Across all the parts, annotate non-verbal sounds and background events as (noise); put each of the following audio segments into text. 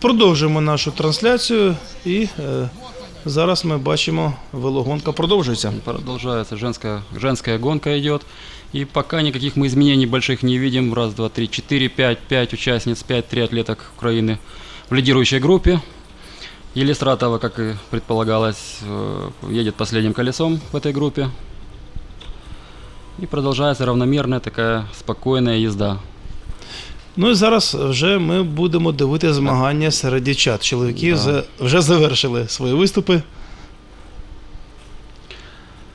Продовжуємо нашу трансляцію і е, зараз ми бачимо, велогонка продовжується. Продолжается женская, женская гонка идет. И пока никаких мы изменений больших не видим. Раз, два, три, четыре, пять, пять участниц, пять триатлеток Украины в лидирующей группе. Елистратова, как и предполагалось, э, едет последним колесом в этой группе. И продолжается равномерная такая спокойная езда. Ну і зараз вже ми будемо дивити змагання серед дівчат. Чоловіки Да. за- вже завершили свої виступи.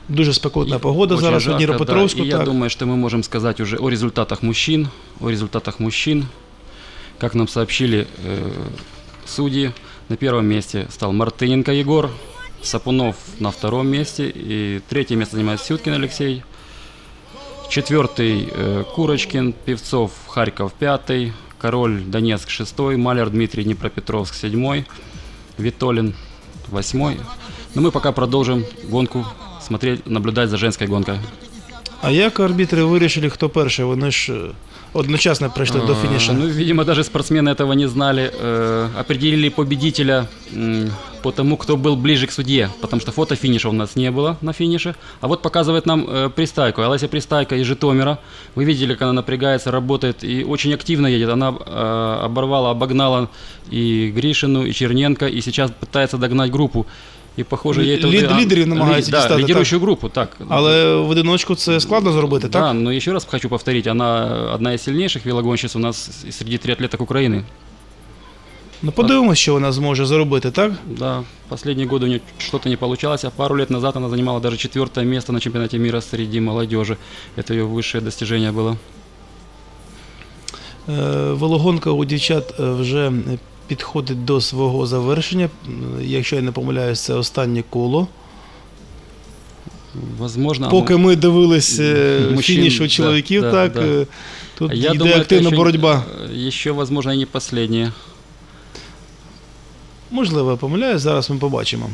Дуже спекотна И погода очень зараз у жарко, Дніпропетровську. да. И я так. думаю, что мы можем сказать уже о результатах мужчин. О результатах мужчин. Как нам сообщили э, судьи, на первом месте стал Мартыненко Егор, Сапунов на втором месте и третье место занимает Сюткин Алексей. Четвертый э, Курочкин, Певцов Харьков пятый, Король Донецк шестой, Маляр Дмитрий Днепропетровск седьмой, Витолин восьмой. Но мы пока продолжим гонку смотреть, наблюдать за женской гонкой. А як арбітри вирішили, хто перший? Вони ж е, одночасно прийшли до А, фініша. Ну, видимо, даже спортсмены этого не знали. Э, определили победителя по тому, кто был ближе к судье, потому что фото финиша у нас не было на финише. А вот показывает нам э, Пристайку. Алеся Пристайка из Житомира. Вы видели, как она напрягается, работает и очень активно едет. Она э, оборвала, обогнала и Гришину, и Черненко, и сейчас пытается догнать группу. И похоже, ей это... Лид- а, лидерів намагається да, дістати, лидирующую группу, так. Але в одиночку це складно зробити, Да, так? но еще раз хочу повторить, она одна из сильнейших велогонщиц у нас и среди триатлеток Украины. Ну подивимось, що вона зможе зробити, так? Да, последние годы у нее что-то не получалось, а пару лет назад она занимала даже четвертое место на чемпионате мира среди молодежи. Это ее высшее достижение было. Е, Велогонка у дівчат е, вже підходить до свого завершення. Якщо я не помиляюсь, це останнє коло. Возможно, Поки ми дивились е, Мужчин, фініш у чоловіків, да, так да. е, тут я йде думаю, активна еще- боротьба. э, Еще, возможно, и не последнее. Можливо, я помиляюсь, зараз ми побачимо.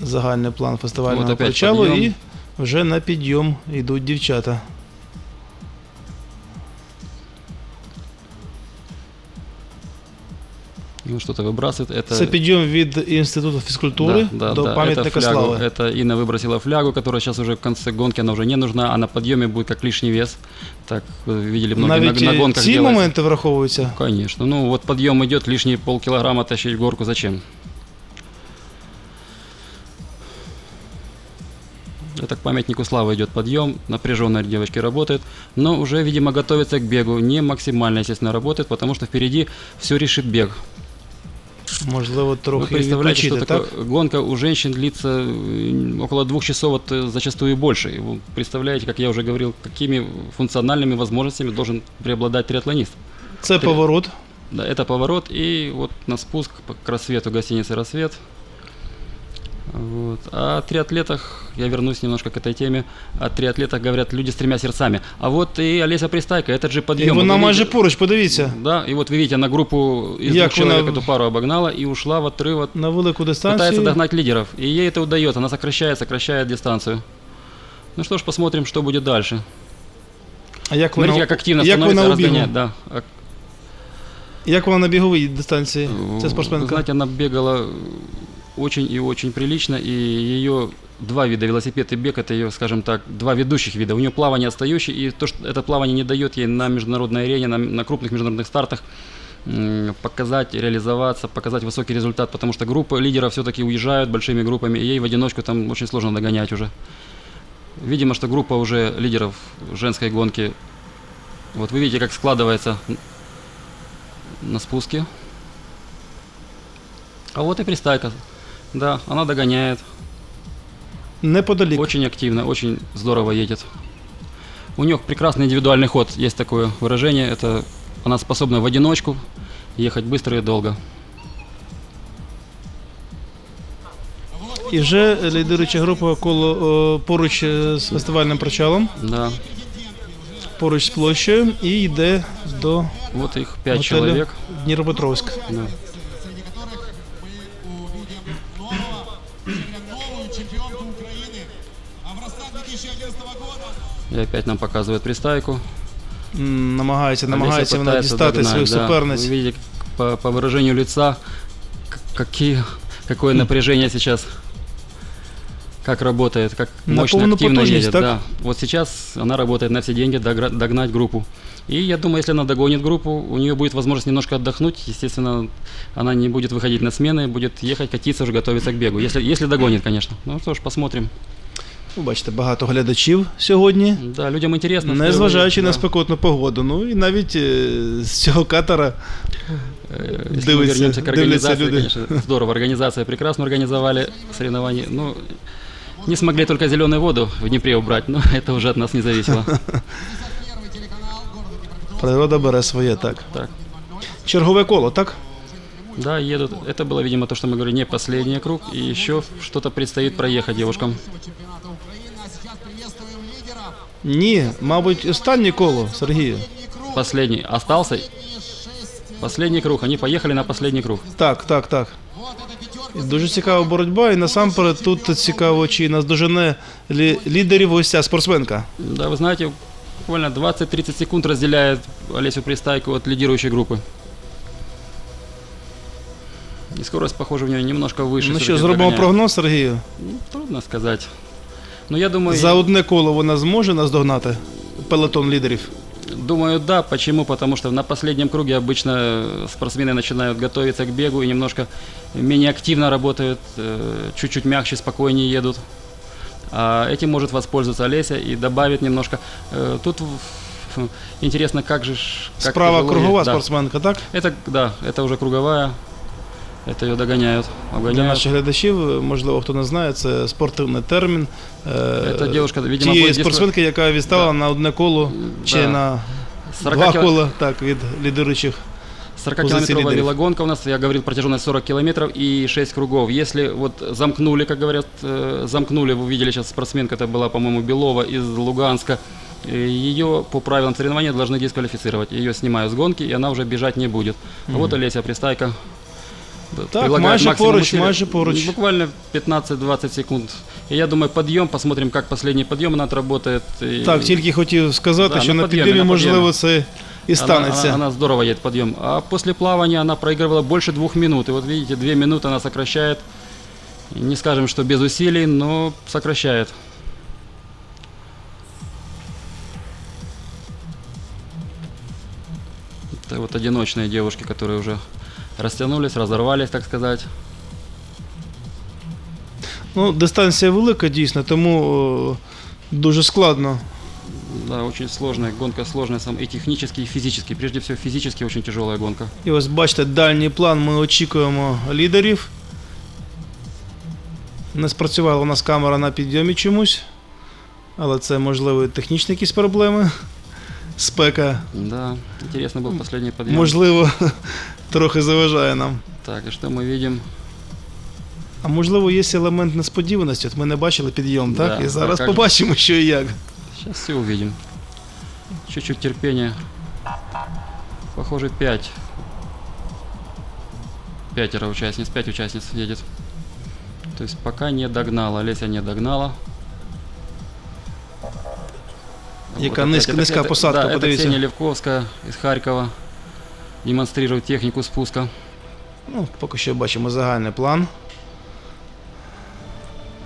Загальний план фестивального От опять причалу і вже на підйом йдуть дівчата. Ну, что-то выбрасывает. Это... Це підйом від інституту фізкультури да, да, до да. пам'ятника это флягу, слави. Это Инна выбросила флягу, которая сейчас уже в конце гонки, она уже не нужна, а на подъеме будет как лишний вес. Так, вы видели многие Навіть на, на е, гонках ці делается. моменти враховуються. Конечно. Ну вот подъем идет, лишние полкилограмма тащить в горку зачем? Это к памятнику славы идет подъем, напряженно девочки работают, но уже, видимо, готовятся к бегу. Не максимально, естественно, работают, потому что впереди все решит бег. Можливо, трохи представляете, что відпочити, такое так? гонка у женщин длится около двух часов, вот, э, зачастую больше. И Вы представляете, как я уже говорил, какими функциональными возможностями должен преобладать триатлонист. Це поворот. Да, это поворот и вот на спуск к рассвету гостиницы «Рассвет». Вот. А о триатлетах, я вернусь немножко к этой теме, о триатлетах говорят люди с тремя сердцами. А вот и Олеся Пристайка, этот же І подъем. вона вы майже видите- поруч, подивіться. Да, и вот вы видите, она группу из Як двух человек вона- эту пару обогнала и ушла в отрыв от На велику Пытается дистанцію. догнать лидеров. И ей это удается. Она сокращает, сокращает дистанцию. Ну что ж, посмотрим, что будет дальше. А як Смотрите, вона, как активно як становится вона у бігу? разгонять. Да. А, Як вона на біговій дистанції? Це Вы спортсменка. знаете, она бегала очень и очень прилично, и ее два вида велосипед и бег, это ее, скажем так, два ведущих вида. У нее плавание отстающее, и то, что это плавание не дает ей на международной арене, на, на крупных международных стартах показать, реализоваться, показать высокий результат, потому что группы лидеров все-таки уезжают большими группами, и ей в одиночку там очень сложно догонять уже. Видимо, что группа уже лидеров женской гонки, вот вы видите, как складывается на спуске. А вот и пристайка. Да, она догоняет. Неподалік. Очень активно, очень здорово едет. У нее прекрасный индивидуальный ход, есть такое выражение. Это она способна в одиночку ехать быстро и долго. І вже лідируюча група коло о, поруч е, з фестивальним причалом, Да. поруч з площею і йде до Вот их пять готелю человек. Дніпропетровськ. Да. года. И опять нам показывает пристайку. М, Намагається, Олеся намагається вона пытается дістати догнать, своїх да. суперниць. Вы видите, по, по выражению лица, к- какие, какое напряжение сейчас, как работает, как На мощно, полную активно потужность, едет. так? Да. Вот сейчас она работает на все деньги, догра- догнать группу. И я думаю, если она догонит группу, у нее будет возможность немножко отдохнуть. Естественно, она не будет выходить на смены, будет ехать, катиться, уже готовиться к бегу. Если, если догонит, конечно. Ну что ж, посмотрим. Ви бачите, багато глядачів сьогодні. Да, людям интересно. впервые, Незважаючи на да. спекотну погоду. Ну і навіть е, з цього катера Э, Если мы Дивиться- вернемся к дивляться организации, люди. конечно, здорово. Организация прекрасно организовали соревнования. Ну, не смогли только зеленую воду в Днепре убрать, но (laughs) это уже от нас не зависело. Первый телеканал города Днепропетровск. природа бере своє так. Так, Чергове коло, так? да, едут. Это было, видимо, то, что мы говорили, не последний круг, и еще что-то предстоит проехать девушкам. чемпионата Украины. А сейчас приветствуем лидера. Ні, мабуть, останнє коло, Сергію. Последний остался. Последний круг. Они поехали на последний круг. Так, так, так. Вот эта пятерка. І Дуже цікава боротьба, і насамперед тут цікаво, чи наздожене лі- лідерів ось ця спортсменка. Да, вы знаете, буквально 20-30 секунд разделяет Олесю Пристайку от лидирующей группы. И скорость, похоже, у нее немножко выше. Ну всё-таки що, зробимо догоняет. прогноз, Сергію? Ну, трудно сказать. Но я думаю, За одне коло вона зможе наздогнати пелотон лідерів. думаю, да. Почему? Потому что на последнем круге обычно э, спортсмены начинают готовиться к бегу и немножко менее активно работают, э, чуть-чуть мягче, спокойнее едут. А этим может воспользоваться Олеся и добавит немножко. Э, Тут в- ф- интересно, как же... ж- Как Справа тяжело кругова ей- да. спортсменка, так? Это, да, это уже круговая. Это ее догоняют, Для обгоняют. наших глядачів, можливо, хто не знає, це спортивний термін. е, Це дівчинка, видимо, тієї буде дійсно- спортсменки, яка відстала Да. на одне коло чи Да. на 40 два кило- кола так, від лідируючих. 40-километровая лидеров. велогонка у нас, я говорил, протяженность 40 километров и 6 кругов. Если вот замкнули, как говорят, э, замкнули, вы видели сейчас спортсменка, это была, по-моему, Белова из Луганска, э, ее по правилам соревнования должны дисквалифицировать. Ее снимают с гонки, и она уже бежать не будет. А вот Олеся Пристайка. да, Так, прилагает майже максимум поруч, усилий. майже поруч. Буквально 15-20 секунд. И я думаю, подъем, посмотрим, как последний подъем она отработает. И- Так, тільки хотів сказати, Да, що на на підйомі, підйомі, на можливо, підйомі. це і Она, станеться. она- она здорово едет подъем. А после плавания она проигрывала больше двух минут. И вот видите, две минуты она сокращает. И Не скажем, что без усилий, но сокращает. Это вот одиночные девушки, которые уже растянулись, разорвались, так сказать. Ну, дистанція велика, дійсно, тому о, дуже складно. Да, очень сложная, гонка сложная сам и технически, и физически. Прежде всего, физически очень тяжелая гонка. І ось бачите, дальній план ми очікуємо лідерів. Не спрацювала у нас камера на підйомі чомусь. Але це, можливо, технічні якісь проблеми. Спека, Да, интересно был последний подъем. можливо, (laughs) трохи заважає нам. Так, и что мы видим? А можливо, є елемент несподіваності. От ми не бачили підйом, так? Да, І зараз так, як же. побачимо, що і як. Сейчас все увидим. Чуть-чуть терпения. Похоже, пять. Пятеро участниц, пять участниц едет. То есть пока не догнала, Леся не догнала. Яка опять низька- это- низька это- посадка, да, это подивіться. Ксения Левковская из Харькова. Демонстрирует технику спуска. Ну, поки що бачимо загальний план.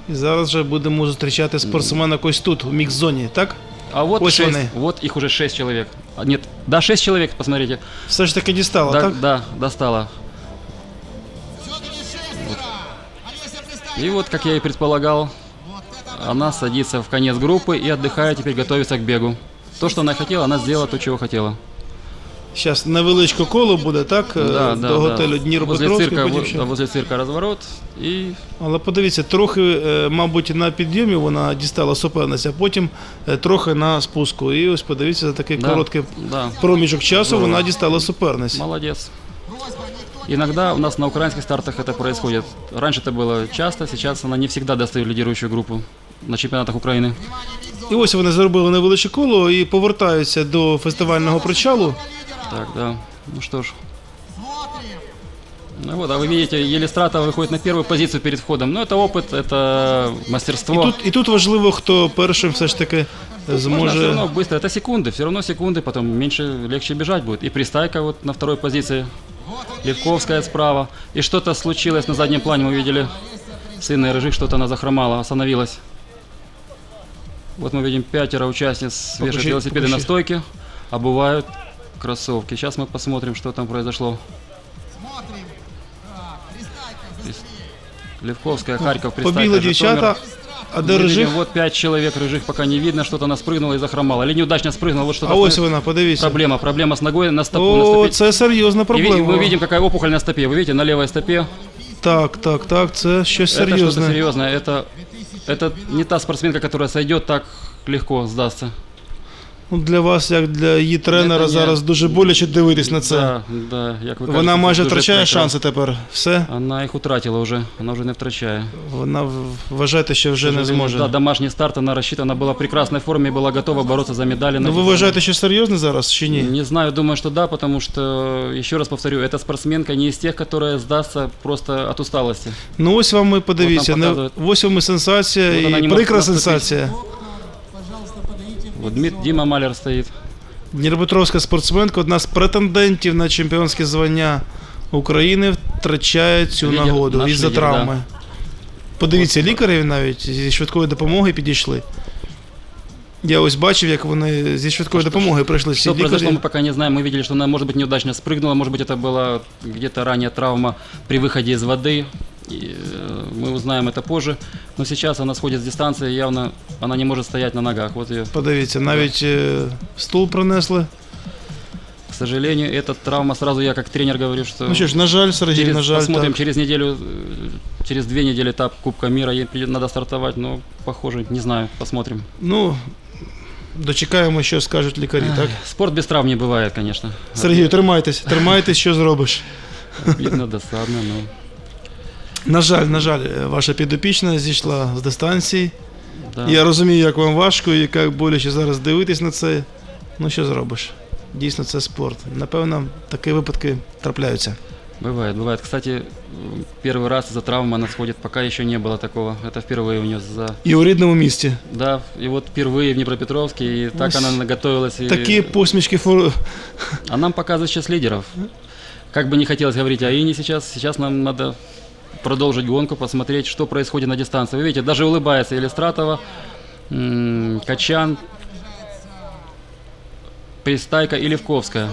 І зараз вже будемо зустрічати спортсмена ось тут, у мікс-зоні, так? А вот, Ось шесть, вони. вот их уже шесть человек. А, нет, да, шесть человек, посмотрите. Все ж таки дістала, да, так? да, достала. Все-таки шестеро. Олеся Пристайко. И вот, как я и предполагал, Вот это она садится в конец группы и отдыхает, теперь готовится к бегу. То, что она хотела, она сделала то, чего хотела. Зараз невеличке коло буде, так? е, Да, да, До да. готелю Возле Дніпропетровський. цирка, потім вот- ще. да, возле цирка разворот. И Але подивіться, трохи, е, мабуть, на підйомі вона дістала суперниця, а потім е, трохи на спуску. І ось подивіться, за такий Да, короткий да, проміжок часу Здорово. вона дістала суперниць. молодец. просьба, никто Иногда у нас на украинских стартах это происходит. Раньше это было часто, сейчас она не всегда достает лидирующую группу на чемпионатах Украины. І ось вони зробили невеличке коло і повертаються до фестивального причалу. Так, да. Ну что ж. смотрим. Ну вот, а вы видите, Елистратова выходит на первую позицию перед входом. Ну, это опыт, это І мастерство. тут, і тут важливо, хто першим все ж таки Можно все зможе. равно быстро, это секунды, все равно секунды, потом меньше, легче бежать будет. И Пристайка вот на второй позиции Левковская справа. И что-то случилось на заднем плане, мы видели. С Инной Рыжих что-то она захромала, остановилась. Вот мы видим пятеро участниц вешают Покажи, велосипеды на покажи. стойке, обувают кроссовки. Сейчас мы посмотрим, что там произошло. Смотрим. Так, Пристайка, засмеет. Левковская, Харьков, Пристайка, Побігли Житомир. дівчата, а Мы до видим, рижих. вот пять человек рыжих пока не видно, что-то она спрыгнула и захромала. Или неудачно спрыгнула, вот что-то. А ось спры- вона, подивіться. Проблема, проблема с ногой на стопу. на О, стопе. це серйозна И ви- проблема. мы видим, какая опухоль на стопе. Вы видите, на левой стопе. Так, так, так, це щось Это что-то серйозне. серьезное. Это, это не та спортсменка, которая сойдет так легко, сдастся. Ну, для вас, як для її тренера, Це ні. зараз дуже боляче дивитись на це. Да, да, як ви Вона кажете, майже дуже втрачає прикро. шанси тепер. Все. Вона їх втратила вже, вона вже не втрачає. Вона в- вважаєте, що вже не зможе. Да, домашній старт, вона рассчитана была в прекрасной форме, была готова бороться за медали. Ну ви вважаєте, що серйозно зараз чи ні? Не знаю, думаю, что да, потому что, еще раз повторю, эта спортсменка не из тех, которая сдастся просто от усталости. Ну ось вам і подивіться. От нам Не- показують. Ось вам і сенсація, От вона і не може прикра наступити. сенсація. Вот Дмит, Дима Малер стоит. Дніпропетровська спортсменка, одна з претендентів на чемпіонське звання України, втрачає цю Лідер, нагоду наш із-за лідер, травми. Подивіться, лікарі навіть зі швидкої допомоги підійшли. Я ось бачив, як вони зі швидкої допомоги прийшли всі Что произошло, лікарі. мы пока не знаем. Мы видели, что она, может быть, неудачно спрыгнула, может быть, это была где-то ранее травма при выходе из воды. И, э, мы узнаем это позже. Но сейчас она сходит с дистанции, явно она не может стоять на ногах. Вот ее, Подивіться, навіть е, стул принесли. к сожалению, эта травма, сразу я как тренер говорю, что... Ну що ж, на жаль, Сергій, через, на жаль, посмотрим, так. через неделю, э, через две недели этап Кубка мира, ей придет- надо стартовать, но похоже, не знаю, посмотрим. Ну, дочекаємо, що скажуть лікарі, так? Спорт без травм не бывает, конечно. Сергію, тримайтесь, тримайтесь, що зробиш. Обидно, досадно, но... На жаль, на жаль, е, ваша підопічна зійшла з дистанції. Да. Я розумію, як вам важко і як боляче зараз дивитись на це. Ну що зробиш? Дійсно, це спорт. Напевно, такі випадки трапляються. Бывает, бывает. Кстати, м, первый раз из-за травмы она сходит, пока еще не было такого. Это впервые у нее за... І у рідному місті. Да, и вот впервые в Днепропетровске, и так Ось она готовилась. И... Такі посмішки фор... А нам показывает сейчас лидеров. Как бы не хотелось говорить о Ине сейчас, сейчас нам надо продолжить гонку, посмотреть, что происходит на дистанции. Вы видите, даже улыбается Елистратова, Качан, Пристайка и Левковская.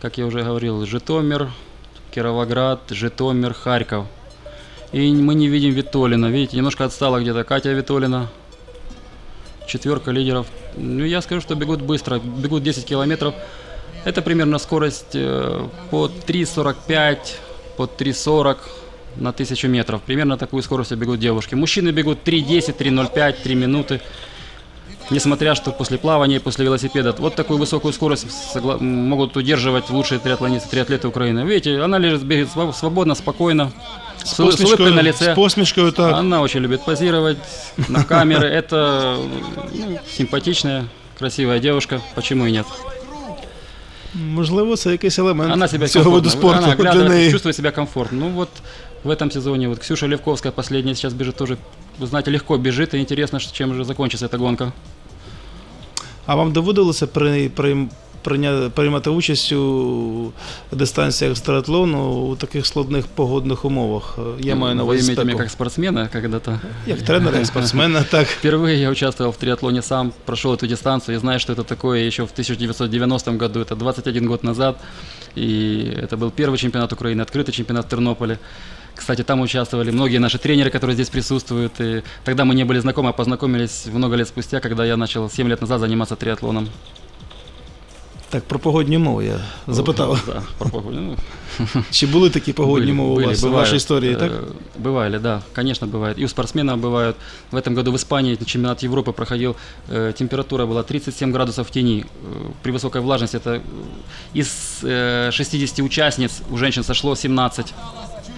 Как я уже говорил, Житомир, Кировоград, Житомир, Харьков. И мы не видим Витолина. Видите, немножко отстала где-то Катя Витолина. Четверка лидеров. Ну, я скажу, что бегут быстро. Бегут 10 километров. Это примерно скорость э, по 3.45, по 3.40 на 1000 метров. Примерно такую скорость бегут девушки. Мужчины бегут 3.10, 3.05, 3 минуты. Несмотря что после плавания, после велосипеда, вот такую высокую скорость согла- могут удерживать лучшие триатлонисты, триатлеты Украины. Видите, она лежит, бегает свободно, спокойно, с, с улыбкой на лице. посмішкою, так. Она очень любит позировать на камеры. Это ну, симпатичная, красивая девушка. Почему и нет? Можливо, це якийсь елемент Она себя цього виду комфортно, спорту она для комфортно. Ну вот в этом сезоне вот Ксюша Левковская последняя сейчас бежит тоже, вы знаете, легко бежит, и интересно, чем же закончится эта гонка. А вам доводилося при, при, прийня- приймати участь у дистанціях з триатлону у таких складних погодних умовах? Я маю на увазі имеете меня спеку. как спортсмена когда-то. Як тренера, як спортсмена, (laughs) так. Впервые я участвовал в триатлоне сам, прошел эту дистанцию и знаю, что это такое еще в 1990 году, это 21 год назад. И это был первый чемпионат Украины, открытый чемпионат в Тернополе. Кстати, там участвовали многие наши тренеры, которые здесь присутствуют. И тогда мы не были знакомы, а познакомились много лет спустя, когда я начал 7 лет назад заниматься триатлоном. Так, про погодні умови я запитав. Да, про погоду. Ну, (laughs) Чи були такі погодні Были, умови у были, вас в бывают. вашій історії, так? Э, Бывали, да, конечно, бывает. И у спортсменов бывают. В этом году в Испании чемпионат Европы проходил, э, температура была 37 градусов в тени. Э, При высокой влажности это э, из э, 60 участниц у женщин сошло 17.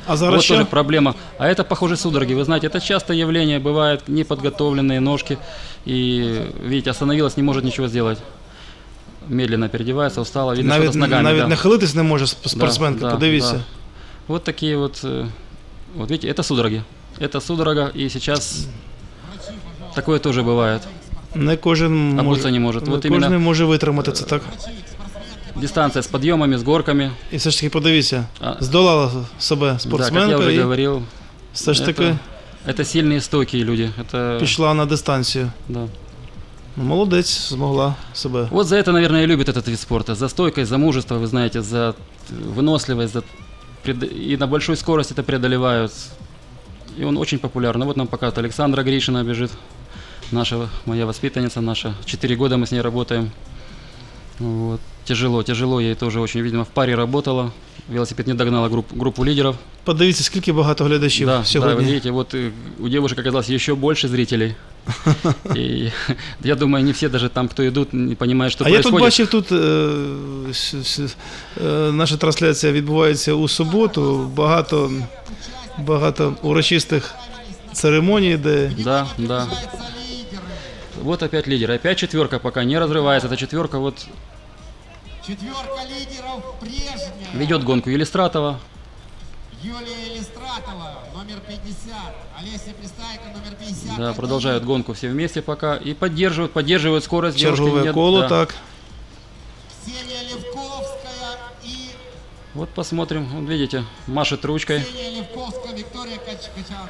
А зараз вот що? тоже проблема. А это, похоже, судороги. Вы знаете, это часто явление, бывает неподготовленные ножки. И, видите, остановилась, не может ничего сделать. Медленно переодевается, устала, видно, Навіть, что-то с ногами. навіть да. нахилитись не може сп- спортсменка, да, подивіться. да. Вот такие вот, э, вот видите, это судороги. Это судорога, и сейчас такое тоже бывает. Не кожен Обуться може, не может. не Вот кожен именно- може витримати це так. Дистанция с подъемами, с горками. І все ж таки подивіться, А, здолала себе да, как я спортсменка уже і говорил, все ж таки это, это сильные стойкие люди. Это, пішла на дистанцію. да. Ну, молодець, змогла себе. Вот за это, наверное, и любят этот вид спорта. За стойкость, за мужество, вы знаете, за выносливость, за пред- и на большой скорости это преодолевают. И он очень популярный. Вот нам показывает Александра Гришина бежит. Наша, моя воспитанница, наша. Четыре года мы с ней работаем. Вот. Тяжело, тяжело. Ей тоже очень, видимо, в паре работала. Велосипед не догнала групп- группу лидеров. Подивіться, скільки багато глядачів да, да, вы сьогодні. видите, вот э, у девушек оказалось еще больше зрителей. (laughs) И (laughs) я думаю, не все даже там, кто идут, не понимают, что а я тут происходит. бачив, тут е, с- с- е, наша трансляція відбувається у суботу. Багато, багато урочистих церемоній, де Да, да. Получается лидеры. Вот опять лидер. Опять четверка пока не разрывается. Эта четверка вот Четверка лидеров прежняя. ведет гонку Елистратова. Юлия Елистратова, номер 50. Олеся Пристайко, номер 50. Да, продолжают гонку все вместе пока. И поддерживают, поддерживают скорость. девушки чергове не- коло, да. так. Ксения Левковская и Вот посмотрим. Вот видите, машет ручкой. Ксения Левковская, Виктория Кач- Качан.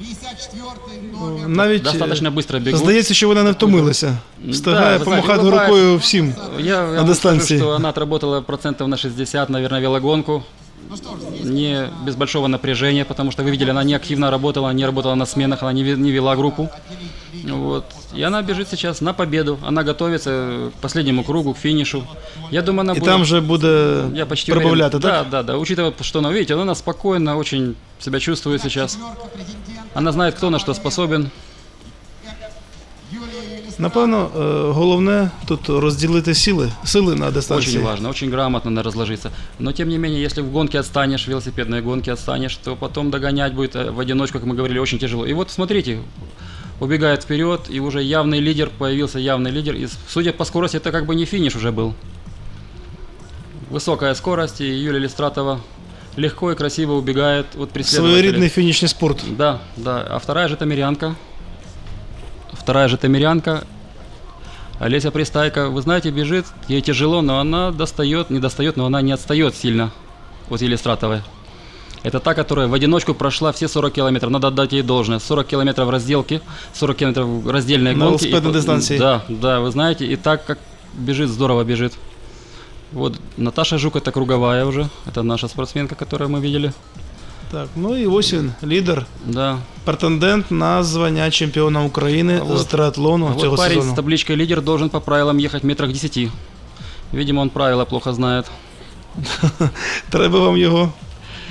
54 номер. Навіть Достаточно е, быстро бегут. здається, що вона не втомилася. Встигає Да, вы знаете, помахати бывает. рукою всім. Я, я вам скажу, дистанции. что она отработала процентов на 60, наверное, велогонку. Ну что ж, здесь Не без большого напряжения, потому что вы видели, она не активно работала, не работала на сменах, она не, ве- не вела группу. Вот. И она бежит сейчас на победу. Она готовится к последнему кругу, к финишу. Я думаю, она І будет... там вже буде Я почти прибавляти, уверен. так? Да, да, да. Учитывая, что она, видите, она спокойно очень себя чувствует сейчас. четверка претендент. Она знает, кто на что способен. Юлия Елистратова. Напевно, е, головне тут розділити сили, сили на дистанції. Очень важно, очень грамотно надо разложиться. Но тем не менее, если в гонке отстанешь, в велосипедной гонке отстанешь, то потом догонять будет э, в одиночку, как мы говорили, очень тяжело. И вот смотрите, убегает вперед, и уже явный лидер, появился явный лидер. И судя по скорости, это как бы не финиш уже был. Высокая скорость, и Юлия Листратова легко и красиво убегает от преследователей. Своєрідний фінішний спорт. Да, да. А вторая житомирянка. Вторая житомирянка. Олеся Пристайка, вы знаете, бежит, ей тяжело, но она достает, не достает, но она не отстает сильно от Елистратовой. Это та, которая в одиночку прошла все 40 километров. Надо отдать ей должное. 40 километров разделки, 40 километров раздельной На гонки. И велосипедной по- дистанции. Да, да, вы знаете, и так как бежит, здорово бежит. Вот Наташа Жук, это круговая уже. Это наша спортсменка, которую мы видели. Так, ну і ось він, лідер, Да, претендент на звання чемпіона України А вот- з триатлону А цього вот парень сезону. с табличкой лидер должен по правилам ехать метрах 10. Видимо, он правила плохо знает. (laughs) Треба вам його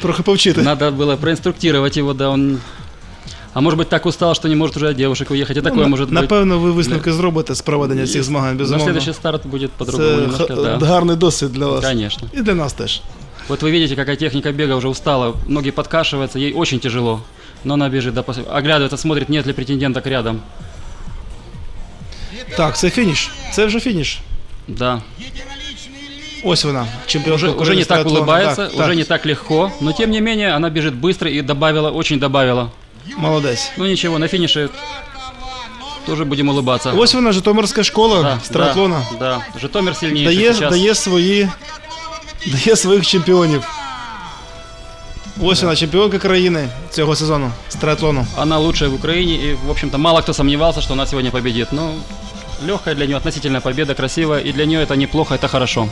трохи повчити. Надо было проинструктировать его, да, он... А может быть так устал, что не может уже от девушек уехать. И Ну, такое на- может быть. Напевно, ви висновки зробите з проведення цих змагань, Но безумовно. следующий старт будет по-другому Це немножко, х- да. гарний досвід для вас. Конечно. І для нас теж. Вот вы видите, какая техника бега уже устала, ноги подкашиваются, ей очень тяжело. Но она бежит, до посл- оглядывается, смотрит, нет ли претенденток рядом. Так, це фініш. Це вже фініш. Да. Единоличный лидер. Ось вона. Чемпіон Уже, уже не так улыбается, уже не так легко, но тем не менее она бежит быстро и добавила, очень добавила. Молодець. Ну ничего, на финише тоже будем улыбаться. Ось вона, Житомирська школа Да, з триатлона. Да, да. Житомир сильнее Дає, сейчас. дає, свої, дає своїх чемпіонів. Ось вона, чемпіонка країни цього сезону з триатлону. Она лучшая в Украине, и, в общем-то, мало кто сомневался, что она сегодня победит. Но легкая для нее относительная победа, красивая, и для нее это неплохо, это хорошо.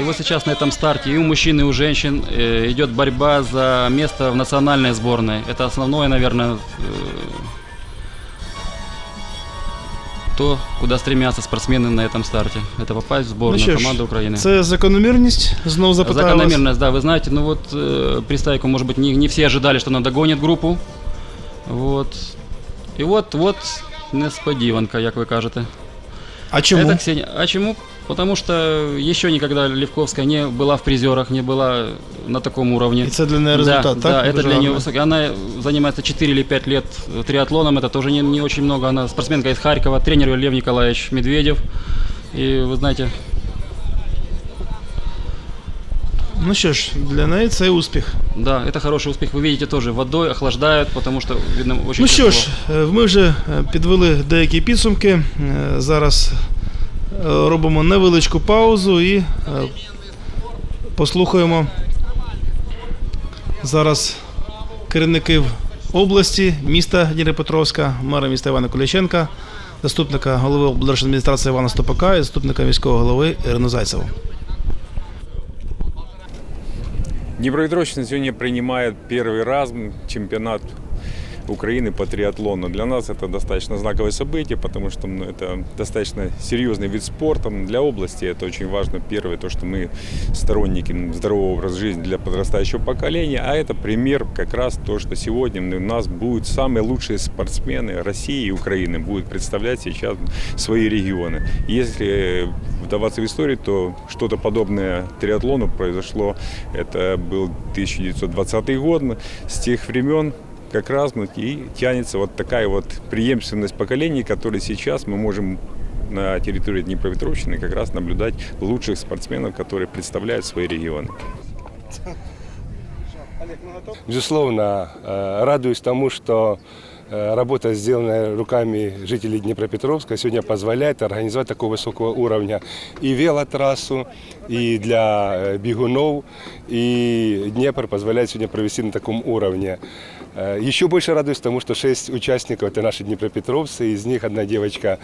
И вот сейчас на этом старте и у мужчин, и у женщин э, идет борьба за место в национальной сборной. Это основное, наверное, э, то, куда стремятся спортсмены на этом старте. Это попасть в сборную Ну що ж, команды Украины. Це закономірність, знову запитаю вас. Закономерность, да, вы знаете, ну вот э, Пристайку, может быть, не, не все ожидали, что она догонит группу. Вот. И вот, вот несподіванка, як ви кажете. А чому? Это Ксения. А чему? Потому что еще никогда Левковская не была в призерах, не была на таком уровне. І це для неї результат, да, так? да, это Дуже для нее гарно. высокий. Она занимается 4 или 5 лет триатлоном, это тоже не, не очень много. Она спортсменка из Харькова, тренер ее Лев Николаевич Медведев. И вы знаете, Ну що ж, для неї це успіх. Да, это хороший успех. Вы видите тоже, водой охлаждают, потому что, видно, очень Ну що тепло. ж, е, ми вже е, підвели деякі підсумки. Е, Зараз е, робимо невеличку паузу і е, послухаємо зараз керівників області, міста Дніпропетровська, мера міста Івана Куляченка, заступника голови облдержадміністрації Івана Стопака і заступника міського голови Ірину Зайцеву. Днепропетровщина сегодня принимает первый раз чемпионат Украины по триатлону. Для нас это достаточно знаковое событие, потому что ну, это достаточно серьезный вид спорта. Для области это очень важно. Первое, то, что мы сторонники здорового образа жизни для подрастающего поколения. А это пример как раз то, что сегодня у нас будут самые лучшие спортсмены России и Украины будут представлять сейчас свои регионы. Если вдаваться в историю, то что-то подобное триатлону произошло. Это был 1920 год. С тех времен как раз ну, и тянется вот такая вот преемственность поколений, которые сейчас мы можем на территории Днепропетровщины как раз наблюдать лучших спортсменов, которые представляют свои регионы. Безусловно, э, радуюсь тому, что э, работа, сделанная руками жителей Днепропетровска, сегодня позволяет организовать такого высокого уровня и велотрассу, и для э, бегунов, и Днепр позволяет сегодня провести на таком уровне. Э, Еще больше радуюсь тому, что шесть участников – это наши днепропетровцы, из них одна девочка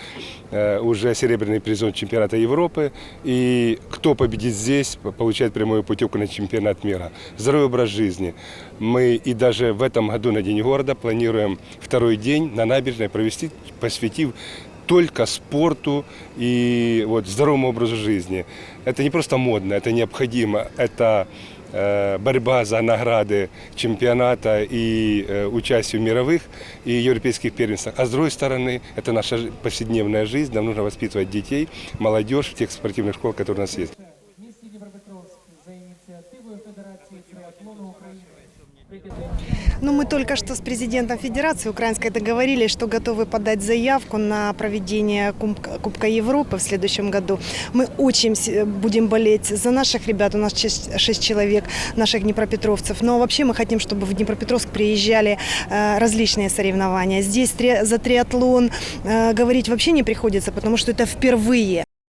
э, уже серебряный призон чемпионата Европы, и кто победит здесь, получает прямую путевку на чемпионат мира. Здоровый образ жизни. Мы и даже в этом году на День города планируем второй день на набережной провести, посвятив только спорту и вот здоровому образу жизни. Это не просто модно, это необходимо, это борьба за награды чемпионата и участие в мировых и европейских первенствах. А с другой стороны, это наша повседневная жизнь, нам нужно воспитывать детей, молодежь в тех спортивных школах, которые у нас есть. Ну, мы только что с президентом Федерации Украинской договорились, что готовы подать заявку на проведение Кубка Европы в следующем году. Мы очень будем болеть за наших ребят, у нас 6 человек, наших днепропетровцев. Но вообще мы хотим, чтобы в Днепропетровск приезжали э, различные соревнования. Здесь за триатлон э, говорить вообще не приходится, потому что это впервые.